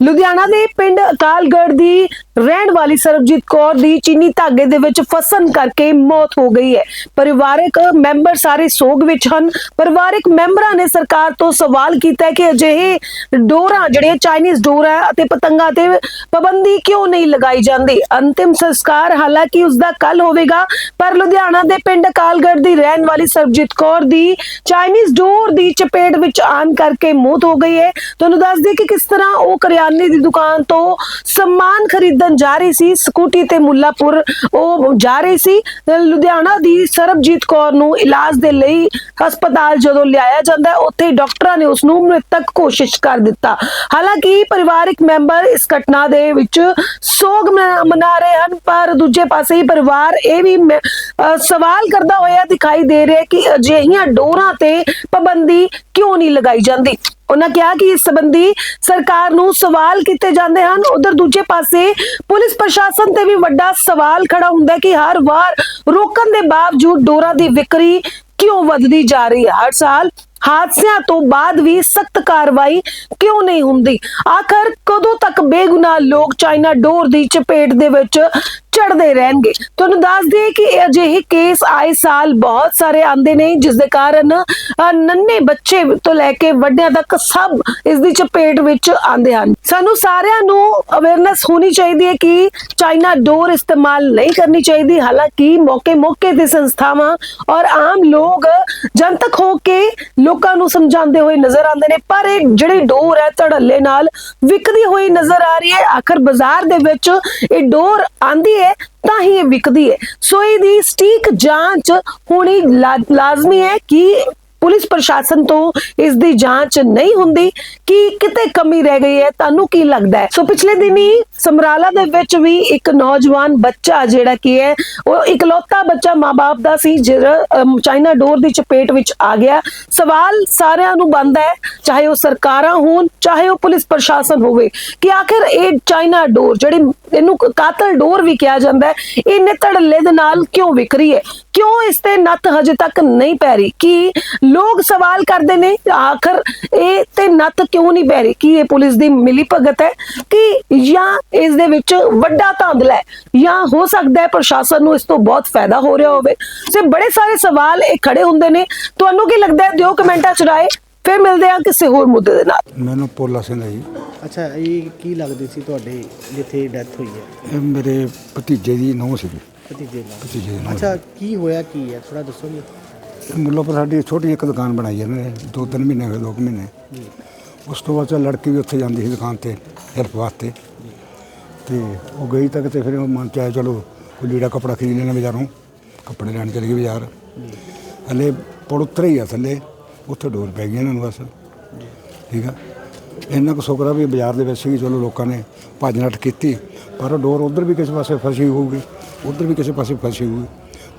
ਲੁਧਿਆਣਾ ਦੇ ਪਿੰਡ ਅਕਾਲਗੜ੍ਹ ਦੀ ਰਹਿਣ ਵਾਲੀ ਸਰਬਜੀਤ ਕੌਰ ਦੀ ਚੀਨੀ ਧਾਗੇ ਦੇ ਵਿੱਚ ਫਸਣ ਕਰਕੇ ਮੌਤ ਹੋ ਗਈ ਹੈ। ਪਰਿਵਾਰਕ ਮੈਂਬਰ ਸਾਰੇ ਸੋਗ ਵਿੱਚ ਹਨ। ਪਰਿਵਾਰਕ ਮੈਂਬਰਾਂ ਨੇ ਸਰਕਾਰ ਤੋਂ ਸਵਾਲ ਕੀਤਾ ਕਿ ਅਜਿਹੇ ਡੋਰਾਂ ਜਿਹੜੀਆਂ ਚਾਈਨੀਜ਼ ਡੋਰ ਹੈ ਅਤੇ ਪਤੰਗਾਂ ਤੇ ਪਾਬੰਦੀ ਕਿਉਂ ਨਹੀਂ ਲਗਾਈ ਜਾਂਦੀ? ਅੰਤਿਮ ਸੰਸਕਾਰ ਹਾਲਾਂਕਿ ਉਸ ਦਾ ਕੱਲ ਹੋਵੇਗਾ, ਪਰ ਲੁਧਿਆਣਾ ਦੇ ਪਿੰਡ ਅਕਾਲਗੜ੍ਹ ਦੀ ਰਹਿਣ ਵਾਲੀ ਸਰਬਜੀਤ ਕੌਰ ਦੀ ਚਾਈਨੀਜ਼ ਡੋਰ ਦੀ ਚਪੇਟ ਵਿੱਚ ਆਣ ਕਰਕੇ ਮੌਤ ਹੋ ਗਈ ਹੈ। ਤੁਹਾਨੂੰ ਦੱਸ ਦਈਏ ਕਿ ਕਿਸ ਤਰ੍ਹਾਂ ਉਹ ਕਰਿਆ ਕਰਿਆਨੇ ਦੀ ਦੁਕਾਨ ਤੋਂ ਸਮਾਨ ਖਰੀਦਣ ਜਾ ਰਹੀ ਸੀ। ਸਕੂਟੀ ਤੇ ਮੁੱਲਾਪੁਰ ਉਹ ਜਾ ਰਹੀ ਸੀ। ਲੁਧਿਆਣਾ ਦੀ ਸਰਬਜੀਤ ਕੌਰ ਨੂੰ ਇਲਾਜ ਦੇ ਲਈ ਹਸਪਤਾਲ ਜਦੋਂ ਲਿਆਇਆ ਜਾਂਦਾ ਹੈ ਉੱਥੇ ਡਾਕਟਰਾਂ ਨੇ ਉਸ ਨੂੰ ਮ੍ਰਿਤਕ ਘੋਸ਼ਿਤ ਕਰ ਦਿੱਤਾ। ਹਾਲਾਂਕਿ ਪਰਿਵਾਰਕ ਮੈਂਬਰ ਇਸ ਘਟਨਾ ਦੇ ਵਿੱਚ ਸੋਗ ਮਨਾ ਰਹੇ ਹਨ, ਪਰ ਦੂਜੇ ਪਾਸੇ ਹੀ ਪਰਿਵਾਰ ਇਹ ਵੀ ਸਵਾਲ ਕਰਦਾ ਹੋਇਆ ਦਿਖਾਈ ਦੇ ਰਿਹਾ ਕਿ ਅਜਿਹੀਆਂ ਡੋਰਾਂ ਤੇ ਪਾਬੰਦੀ ਕਿਉਂ ਨਹੀਂ ਲਗਾਈ ਜਾਂਦੀ? ਉਹਨਾਂ ਕਿਹਾ ਕਿ ਇਸ ਸੰਬੰਧੀ ਸਰਕਾਰ ਨੂੰ ਸਵਾਲ ਕੀਤੇ ਜਾਂਦੇ ਹਨ। ਉਧਰ ਦੂਜੇ ਪਾਸੇ ਪੁਲਿਸ ਪ੍ਰਸ਼ਾਸਨ ਤੇ ਵੀ ਵੱਡਾ ਸਵਾਲ ਖੜਾ ਹੁੰਦਾ ਹੈ ਕਿ ਹਰ ਵਾਰ ਰੋਕਣ ਦੇ ਬਾਵਜੂਦ ਡੋਰਾਂ ਦੀ ਵਿਕਰੀ ਕਿਉਂ ਵੱਧਦੀ ਜਾ ਰਹੀ ਹੈ? ਹਰ ਸਾਲ ਹਾਦਸਿਆਂ ਤੋਂ ਬਾਅਦ ਵੀ ਸਖਤ ਕਾਰਵਾਈ ਕਿਉਂ ਨਹੀਂ ਹੁੰਦੀ? ਆਖਰ ਕਦੋਂ ਤੱਕ ਬੇਗੁਨਾਹ ਲੋਕ ਚਾਈਨਾ ਡੋਰ ਦੀ ਚਪੇਟ ਦੇ ਵਿੱਚ ਚੜਦੇ ਰਹਿਣਗੇ? ਤੁਹਾਨੂੰ ਦੱਸ ਦਈਏ ਕਿ ਅਜਿਹੇ ਕੇਸ ਆਏ ਸਾਲ ਬਹੁਤ ਸਾਰੇ ਆਉਂਦੇ ਨੇ, ਜਿਸ ਦੇ ਕਾਰਨ ਨੰਨੇ ਬੱਚੇ ਤੋਂ ਲੈ ਕੇ ਵੱਡਿਆਂ ਤੱਕ ਸਭ ਇਸ ਦੀ ਚਪੇਟ ਵਿੱਚ ਆਉਂਦੇ ਹਨ। ਸਾਨੂੰ ਸਾਰਿਆਂ ਨੂੰ ਅਵੇਅਰਨੈਸ ਹੋਣੀ ਚਾਹੀਦੀ ਹੈ ਕਿ ਚਾਈਨਾ ਡੋਰ ਇਸਤੇਮਾਲ ਨਹੀਂ ਕਰਨੀ ਚਾਹੀਦੀ। ਹਾਲਾਂਕਿ ਮੌਕੇ ਮੌਕੇ ਤੇ ਸੰਸਥਾਵਾਂ ਔਰ ਆਮ ਲੋਕ ਜਨਤਕ ਹੋ ਕੇ ਲੋਕਾਂ ਲੋਕਾਂ ਨੂੰ ਸਮਝਾਉਂਦੇ ਹੋਏ ਨਜ਼ਰ ਆਉਂਦੇ ਨੇ, ਪਰ ਇਹ ਜਿਹੜੀ ਡੋਰ ਹੈ ਧੜੱਲੇ ਨਾਲ ਵਿਕਦੀ ਹੋਈ ਨਜ਼ਰ ਆ ਰਹੀ ਹੈ। ਆਖਰ ਬਾਜ਼ਾਰ ਦੇ ਵਿੱਚ ਇਹ ਡੋਰ ਆਂਦੀ ਹੈ, ਤਾਂ ਹੀ ਇਹ ਵਿਕਦੀ ਹੈ। ਸੋ ਇਹਦੀ ਸਟੀਕ ਜਾਂਚ ਹੋਣੀ ਲਾ- ਲਾਜ਼ਮੀ ਹੈ ਕਿ ਪੁਲਿਸ ਪ੍ਰਸ਼ਾਸਨ ਤੋਂ ਇਸ ਦੀ ਜਾਂਚ ਨਹੀਂ ਹੁੰਦੀ, ਕਿ ਕਿਤੇ ਕਮੀ ਰਹਿ ਗਈ ਹੈ, ਤੁਹਾਨੂੰ ਕੀ ਲੱਗਦਾ ਹੈ? ਸੋ ਪਿਛਲੇ ਦਿਨੀ ਸਮਰਾਲਾ ਦੇ ਵਿੱਚ ਵੀ ਇੱਕ ਨੌਜਵਾਨ ਬੱਚਾ ਜਿਹੜਾ ਕੀ ਹੈ, ਉਹ ਇਕਲੌਤਾ ਬੱਚਾ ਮਾਪੇ ਦਾ ਸੀ, ਜਿਹੜਾ ਚਾਈਨਾ ਡੋਰ ਦੀ ਚਪੇਟ ਵਿੱਚ ਆ ਗਿਆ। ਸਵਾਲ ਸਾਰਿਆਂ ਨੂੰ ਬੰਦਾ ਹੈ, ਚਾਹੇ ਉਹ ਸਰਕਾਰਾਂ ਹੋਣ, ਚਾਹੇ ਉਹ ਪੁਲਿਸ ਪ੍ਰਸ਼ਾਸਨ ਹੋਵੇ, ਕਿ ਆਖਿਰ ਇਹ ਚਾਈਨਾ ਡੋਰ, ਜਿਹੜੀ ਇਹਨੂੰ ਕਾਤਲ ਡੋਰ ਵੀ ਕਿਹਾ ਜਾਂਦਾ ਹੈ, ਇਹ ਇੰਨੇ ਦੇ ਨਾਲ ਕਿਉਂ ਵਿਕ ਰਹੀ ਹੈ? ਕਿਉਂ ਇਸ ਤੇ ਨੱਥ ਹਜੇ ਤੱਕ ਨਹੀਂ ਪੈ ਰਹੀ? ਕਿ ਲੋਕ ਸਵਾਲ ਕਰਦੇ ਨੇ ਆਖਰ ਇਹ ਤੇ ਨੱਥ ਕਿਉਂ ਨਹੀਂ ਪੈ ਰਹੀ? ਕਿ ਇਹ ਪੁਲਿਸ ਦੀ ਮਿਲੀ ਭਗਤ ਹੈ? ਕਿ ਜਾਂ ਇਸ ਦੇ ਵਿੱਚ ਵੱਡਾ ਧਾਂਦਲਾ ਹੈ? ਜਾਂ ਹੋ ਸਕਦਾ ਹੈ ਪ੍ਰਸ਼ਾਸਨ ਨੂੰ ਇਸ ਤੋਂ ਬਹੁਤ ਫਾਇਦਾ ਹੋ ਰਿਹਾ ਹੋਵੇ? ਸੇ ਬੜੇ ਸਾਰੇ ਸਵਾਲ ਇਹ ਖੜੇ ਹੁੰਦੇ ਨੇ। ਤੁਹਾਨੂੰ ਕੀ ਲੱਗਦਾ ਹੈ? ਦਿਓ ਕਮੈਂਟਾਂ ਚ ਰਾਏ। ਫਿਰ ਮਿਲਦੇ ਹਾਂ ਕਿਸੇ ਹੋਰ ਮੁੱਦੇ ਦੇ ਨਾਲ। ਮੈਨੂੰ ਪੋਲਾ ਸਿੰਘ ਹੈ ਜੀ। ਅੱਛਾ ਇਹ ਕੀ ਲੱਗਦੇ ਸੀ ਤੁਹਾਡੇ ਜਿੱਥੇ ਡੈਥ ਹੋਈ ਹੈ? ਇਹ ਮੇਰੇ ਭਤੀਜੇ ਦੀ ਨੂੰਹ ਸੀਗੀ। ਭਤੀਜੇ ਨਾਲ ਭਤੀਜੇ ਦੀ ਨੂੰਹ ਅੱਛਾ ਕੀ ਹੋਇਆ ਕੀ ਹੈ? ਥੋੜਾ ਦੱਸੋਗੇ? ਮੁੱਲਾਂ ਪਰ ਸਾਡੀ ਛੋਟੀ ਇੱਕ ਦੁਕਾਨ ਬਣਾਈ ਇਹਨਾਂ ਨੇ ਦੋ ਤਿੰਨ ਮਹੀਨੇ ਹੋਏ ਦੋ ਕੁ ਮਹੀਨੇ। ਉਸ ਤੋਂ ਬਾਅਦ 'ਚ ਲੜਕੀ ਵੀ ਉੱਥੇ ਜਾਂਦੀ ਸੀ ਦੁਕਾਨ ਤੇ ਹੈਲਪ ਵਾਸਤੇ। ਤੇ ਉਹ ਗਈ ਤਾਂ ਕਿਤੇ ਫਿਰ ਮਨ ਚ ਆਇਆ, ਚਲੋ ਕੋਈ ਲੀੜਾ ਕਪੜਾ ਖਰੀਦ ਲੈਣਾ ਬਾਜ਼ਾਰੋਂ, ਕੱਪੜੇ ਲੈਣ ਚਲੇ ਗਏ ਬਾਜ਼ਾਰ। ਹਲੇ ਪੁਲ ਉਤਰੇ ਹੀ ਆ ਥੱਲੇ, ਉੱਥੇ ਡੋਰ ਪੈ ਗਈ ਇਹਨਾਂ ਨੂੰ ਬਸ। ਠੀਕ ਆ। ਇੰਨਾ ਕੁ ਸ਼ੁਕਰ ਵੀ ਬਾਜ਼ਾਰ ਦੇ ਵਿੱਚ ਸੀਗੀ, ਚਲੋ ਲੋਕਾਂ ਨੇ ਭੱਜ ਨੱਠ ਕੀਤੀ, ਪਰ ਉਹ ਡੋਰ ਉਧਰ ਵੀ ਕਿਸੇ ਪਾਸੇ ਫਸੀ ਹੋਊਗੀ, ਉਧਰ ਵੀ ਕਿਸੇ ਪਾਸੇ ਫਸੀ ਹੋਊਗੀ।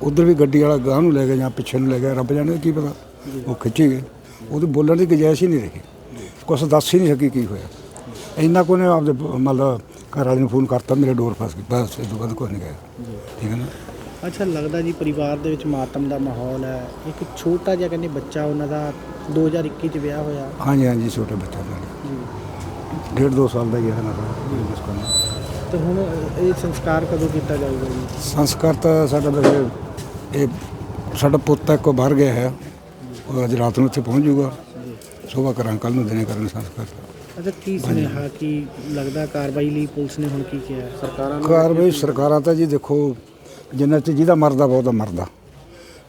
ਉਧਰ ਵੀ ਗੱਡੀ ਵਾਲਾ ਗਾਹ ਨੂੰ ਲੈ ਗਿਆ ਜਾਂ ਪਿੱਛੇ ਨੂੰ ਲੈ ਗਿਆ ਰੱਬ ਜਾਣੇ ਕੀ ਪਤਾ ਉਹ ਖਿੱਚੀ ਗਏ। ਉਹਦੇ ਬੋਲਣ ਦੀ ਗੁੰਜਾਇਸ਼ ਹੀ ਨਹੀਂ ਰਹੀ। ਕੁਛ ਦੱਸ ਹੀ ਨਹੀਂ ਸਕੀ ਕੀ ਹੋਇਆ। ਇੰਨਾ ਕੋ ਨੇ ਆਪਦੇ ਮਤਲਬ ਘਰ ਵਾਲੇ ਨੂੰ ਫੋਨ ਕਰਤਾ ਮੇਰੇ ਡੋਰ ਫਸ ਗਈ ਬਸ ਇਹ ਤੋਂ ਬਾਅਦ ਕੁਛ ਨਹੀਂ ਗਿਆ ਠੀਕ ਹੈ ਨਾ? ਅੱਛਾ ਲੱਗਦਾ ਜੀ ਪਰਿਵਾਰ ਦੇ ਵਿੱਚ ਮਾਤਮ ਦਾ ਮਾਹੌਲ ਹੈ। ਇੱਕ ਛੋਟਾ ਜਿਹਾ ਕਹਿੰਦੇ ਬੱਚਾ ਉਹਨਾਂ ਦਾ 2021 ਚ ਵਿਆਹ ਹੋਇਆ। ਹਾਂਜੀ ਹਾਂਜੀ ਛੋਟੇ ਬੱਚਾ ਦਾ। ਜੀ। ਡੇਢ ਦੋ ਸਾਲ ਦਾ ਹੀ ਹੈ ਨਾ। ਤੇ ਹੁਣ ਇਹ ਸੰਸਕਾਰ ਕਦੋਂ ਕੀਤਾ ਜਾਊਗਾ ਜੀ? ਸੰਸਕਾਰ ਤਾਂ ਸਾਡਾ ਵੈਸੇ ਇਹ ਸਾਡਾ ਪੁੱਤ ਇੱਕ ਬਾਹਰ ਗਿਆ ਹੈ। ਉਹ ਅੱਜ ਰਾਤ ਨੂੰ ਇੱਥੇ ਪਹੁੰਚ ਜਾਊਗਾ। ਸਵੇਰ ਕਰਾਂ ਕੱਲ ਨੂੰ ਦਿਨੇ ਕਰਨ ਸੰਸਕਾਰ ਅੱਛਾ ਕੀ ਸੁਨੇਹਾ ਕੀ ਲੱਗਦਾ ਕਾਰਵਾਈ ਲਈ ਪੁਲਿਸ ਨੇ ਹੁਣ ਕੀ ਕਿਹਾ? ਸਰਕਾਰਾਂ ਨੂੰ ਕਾਰਵਾਈ ਸਰਕਾਰਾਂ ਤਾਂ ਜੀ ਦੇਖੋ ਜਿੰਨਾ ਚ ਜਿਹਦਾ ਮਰਦਾ ਬਹੁਤਾ ਮਰਦਾ।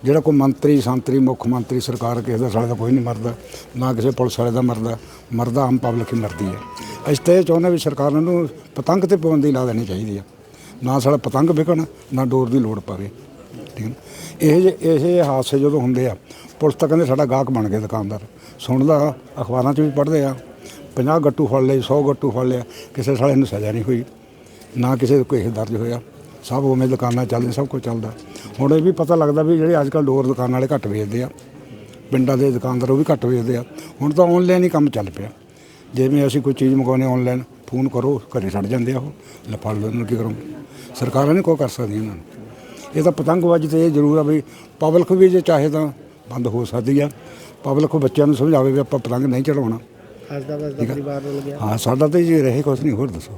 ਜਿਹੜਾ ਕੋਈ ਮੰਤਰੀ ਸੰਤਰੀ ਮੁੱਖ ਮੰਤਰੀ ਸਰਕਾਰ ਕਿਸੇ ਦਾ ਸਾਲੇ ਦਾ ਕੋਈ ਨਹੀਂ ਮਰਦਾ ਨਾ ਕਿਸੇ ਪੁਲਿਸ ਵਾਲੇ ਦਾ ਮਰਦਾ। ਮਰਦਾ ਆਮ ਪਬਲਿਕ ਹੀ ਮਰਦੀ ਹੈ। ਅਸੀਂ ਤਾਂ ਚਾਹੁੰਦੇ ਵੀ ਸਰਕਾਰ ਨੂੰ ਪਤੰਗ ਤੇ ਪਾਬੰਦੀ ਲਾ ਦੇਣੀ ਚਾਹੀਦੀ ਆ ਨਾ ਸਾਲਾ ਪਤੰਗ ਵਿਕਣ ਨਾ ਡੋਰ ਦੀ ਲੋੜ ਪਵੇ। ਠੀਕ ਹੈ? ਇਹ ਜਿਹੇ ਇਹ ਜਿਹੇ ਹਾਦਸੇ ਜਦੋਂ ਹੁੰਦੇ ਆ, ਪੁਲਿਸ ਤਾਂ ਕਹਿੰਦੇ ਸਾਡਾ ਗਾਹਕ ਬਣ ਗਿਆ ਦੁਕਾਨਦਾਰ। ਸੁਣਦਾ, ਅਖਬਾਰਾਂ 'ਚ ਵੀ ਪੜ੍ਹਦੇ ਆ। 50 ਗੱਟੂ ਫੜ ਲਏ 100 ਗੱਟੂ ਫੜ ਲਿਆ, ਕਿਸੇ ਸਾਲੇ ਨੂੰ ਸਜ਼ਾ ਨਹੀਂ ਹੋਈ, ਨਾ ਕਿਸੇ ਕੋਈ ਦਰਜ ਹੋਇਆ। ਸਭ ਉਵੇਂ ਦੁਕਾਨਾਂ ਚੱਲਦੀਆਂ ਸਭ ਕੁਝ ਚੱਲਦਾ। ਹੁਣ ਇਹ ਵੀ ਪਤਾ ਲੱਗਦਾ ਵੀ ਜਿਹੜੇ ਅੱਜ ਕੱਲ੍ਹ ਡੋਰ ਦੁਕਾਨ ਵਾਲੇ ਘੱਟ ਵੇਚਦੇ ਆ, ਪਿੰਡਾਂ ਦੇ ਦੁਕਾਨਦਾਰ ਉਹ ਵੀ ਘੱਟ ਵੇਚਦੇ ਆ। ਹੁਣ ਤਾਂ ਆਨਲਾਈਨ ਹੀ ਕੰਮ ਚੱਲ ਪਿਆ। ਜਿਵੇਂ ਅਸੀਂ ਕੋਈ ਚੀਜ਼ ਮੰਗਵਾਉਂਦੇ ਆਨਲਾਈਨ ਫੋਨ ਕਰੋ, ਘਰੇ ਛੱਡ ਜਾਂਦੇ ਆ ਉਹ। ਲਫ਼ੜ ਲੈਣ ਨੂੰ ਕੀ ਕਰੋਗੇ? ਸਰਕਾਰਾਂ ਨਹੀਂ ਕੋਈ ਕਰ ਸਕਦੀਆਂ ਇਹਨਾਂ ਨੂੰ। ਇਹ ਤਾਂ ਪਤੰਗਬਾਜ਼ੀ ਤੇ ਇਹ ਜ਼ਰੂਰ ਆ ਵੀ ਪਬਲਿਕ ਵੀ ਜੇ ਚਾਹੇ ਤਾਂ ਬੰਦ ਹੋ ਸਕਦੀ ਆ। ਪਬਲਿਕ ਬੱਚਿਆਂ ਨੂੰ ਸਮਝਾਵੇ ਵੀ ਆਪਾਂ ਪਤੰਗ ਨਹੀਂ ਚੜਾਉਣਾ। ਹੱਸਦਾ ਵਸਦਾ ਠੀਕ ਆ। ਪਰਿਵਾਰ ਰੁਲ ਗਿਆ। ਹਾਂ ਸਾਡਾ ਤਾਂ ਜੀ ਰਹੇ ਕੁਛ ਨਹੀਂ ਹੋਰ ਦੱਸੋ।